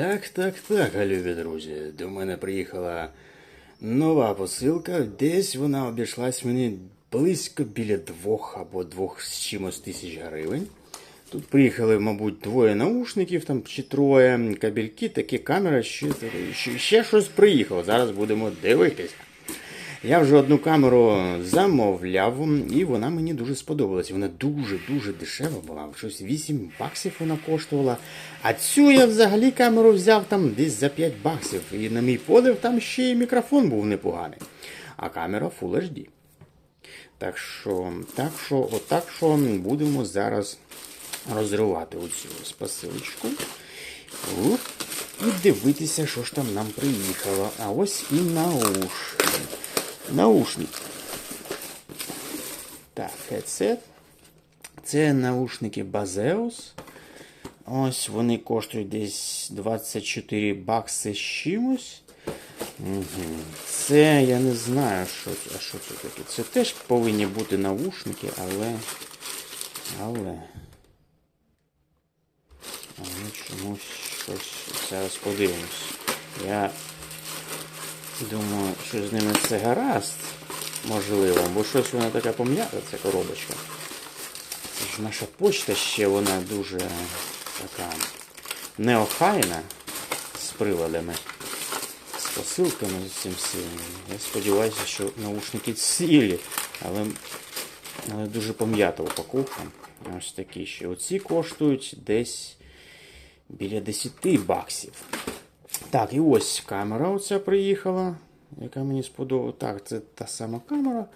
Так, так, так, любі друзі. До мене приїхала нова посилка. Десь вона обійшлась мені близько біля двох або двох з чимось тисяч гривень. Тут приїхали, мабуть, двоє наушників там чи троє, кабельки, такі камера, ще, ще, щось приїхало. Зараз будемо дивитися. Я вже одну камеру замовляв, і вона мені дуже сподобалась. Вона дуже-дуже дешева була. Щось 8 баксів вона коштувала. А цю я взагалі камеру взяв там десь за 5 баксів. І на мій подив там ще й мікрофон був непоганий. А камера Full HD. Так що, так що, отак що будемо зараз розривати оцю посилочку. Ух, І дивитися, що ж там нам приїхало. А ось і наушник. Наушник. Так, headset. Це наушники Baseus. Ось вони коштують десь 24 бакси з чимось. Це я не знаю, що. А що це таке. Це теж повинні бути наушники, але. Але. Але чомусь щось. Зараз подивимось. Я думаю, що з ними це гаразд. Можливо, бо щось вона така пом'ята, ця коробочка. Це ж наша почта ще вона дуже така неохайна з приладами, з посилками з цим всім. Я сподіваюся, що наушники цілі, але, але дуже пом'ята упаковка. Ось такі ще. Оці коштують десь біля 10 баксів. Так, і ось камера оця приїхала, яка мені сподобалася. Так, це та сама камера.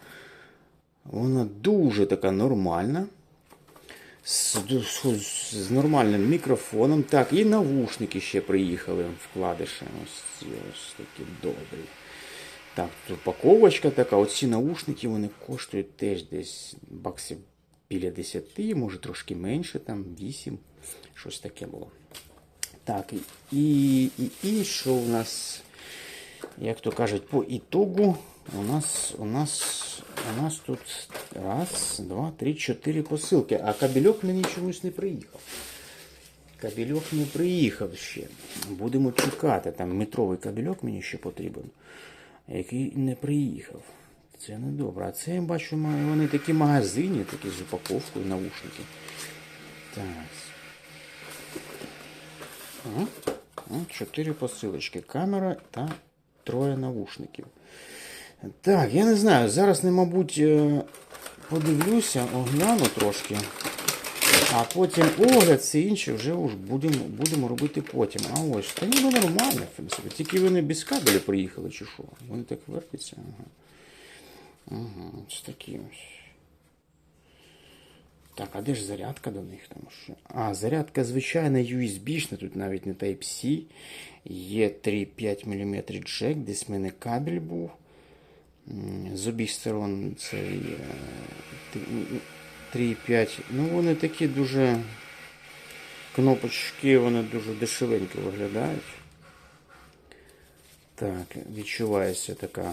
Вона дуже така нормальна. З, з, з нормальним мікрофоном. Так, і навушники ще приїхали вкладиші. Ось ці ось такі добрі. Так, упаковочка така. Оці наушники вони коштують теж десь баксів біля 10, може трошки менше, там 8. Щось таке було. Так, і, і, і що у нас, як то кажуть, по ітогу у нас у нас, у нас тут раз, два, три, чотири посилки. А кабельок мені чомусь не приїхав. Кабельок не приїхав ще. Будемо чекати. Там метровий кабельок мені ще потрібен, який не приїхав. Це не добре. А це я бачу, вони такі магазині, такі з упаковкою, наушники. Так. Чотири посилочки. Камера та троє навушників. Так, я не знаю. Зараз, не, мабуть, подивлюся, огляну трошки. А потім огляд, все інше вже будемо будемо робити потім. А ось, та ніби нормально, в принципі. Тільки вони без кабелю приїхали, чи що? Вони так вертяться. Ага. Ага, ось такі ось. Так, а де ж зарядка до них? Тому що... А, зарядка звичайна USB, тут навіть не Type-C. Є 3,5 мм джек, десь в мене кабель був. З обох сторон це 3,5. Ну, вони такі дуже кнопочки, вони дуже дешевенько виглядають. Так, відчувається така.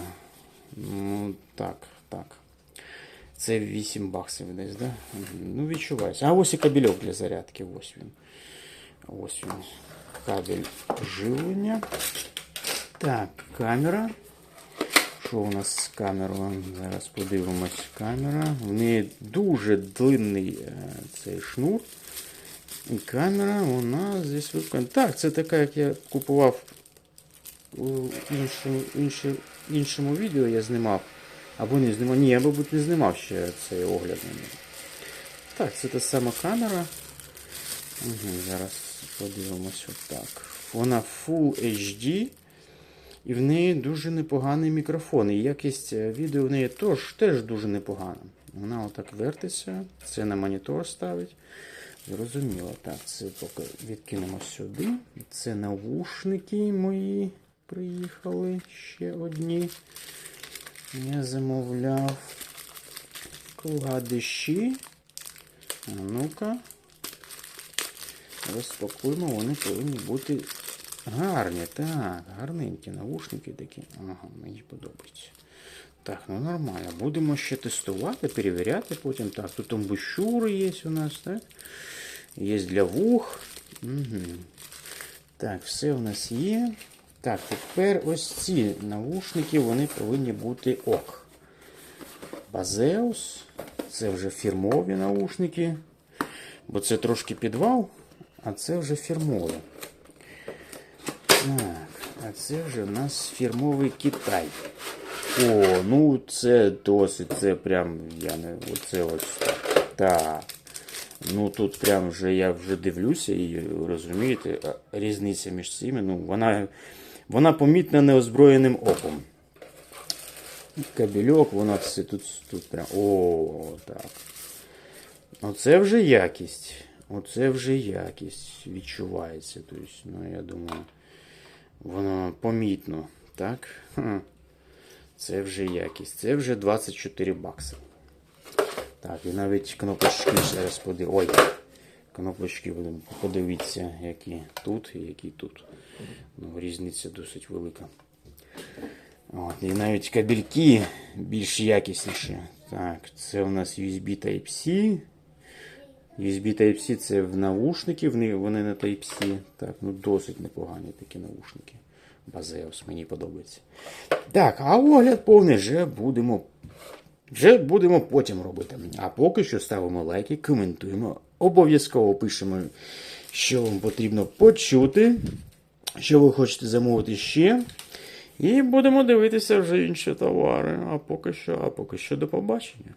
Ну, так, так. Це 8 баксів десь, да? Ну, відчувається. А ось і кабельок для зарядки. Ось він. Ось він. Кабель живлення. Так, камера. Що у нас з камерою? Зараз подивимось камера. В неї дуже длинний цей шнур. І камера вона здесь виконана. Так, це така, як я купував у іншому, іншому відео, я знімав. Або не знімав. Ні, я, мабуть, не знімав ще цей огляд на нього. Так, це та сама камера. Угу, Зараз подивимось отак. Вона Full HD. І в неї дуже непоганий мікрофон. І якість відео в неї теж, теж дуже непогана. Вона отак вертиться, це на монітор ставить. Зрозуміло. Так, це поки відкинемо сюди. Це навушники мої приїхали ще одні. Я замовляв вкладиші. А ну-ка. Розпакуємо, вони повинні бути гарні. Так, гарненькі наушники такі. Ага, мені подобається. Так, ну нормально. Будемо ще тестувати, перевіряти потім. Так, тут амбушюри є у нас, так? Є для вух. Угу. Так, все у нас є. Так, тепер ось ці навушники, вони повинні бути ок. Базеус. Це вже фірмові наушники. Бо це трошки підвал, а це вже фірмові. Так, а це вже у нас фірмовий Китай. О, ну це досить, це прям, я не, оце ось так. Так. Ну тут прям вже я вже дивлюся і розумієте, різниця між цими, ну вона, вона помітна неозброєним оком. Кабельок, вона все тут, тут прям. О, так. Оце вже якість. Оце вже якість відчувається. Тобто, ну, я думаю, воно помітно. Так? Це вже якість. Це вже 24 бакси. Так, і навіть кнопочки зараз подив... Ой, кнопочки будемо подивитися, які тут і які тут. Ну, різниця досить велика. От, і навіть кабельки більш якісніші. Так, це у нас USB Type-C. USB Type-C це в наушники, вони на Type-C. Так, ну досить непогані такі наушники. Базеус, мені подобається. Так, а огляд повний вже будемо. Вже будемо потім робити. А поки що ставимо лайки, коментуємо, обов'язково пишемо, що вам потрібно почути, що ви хочете замовити ще. І будемо дивитися вже інші товари. А поки що, а поки що до побачення.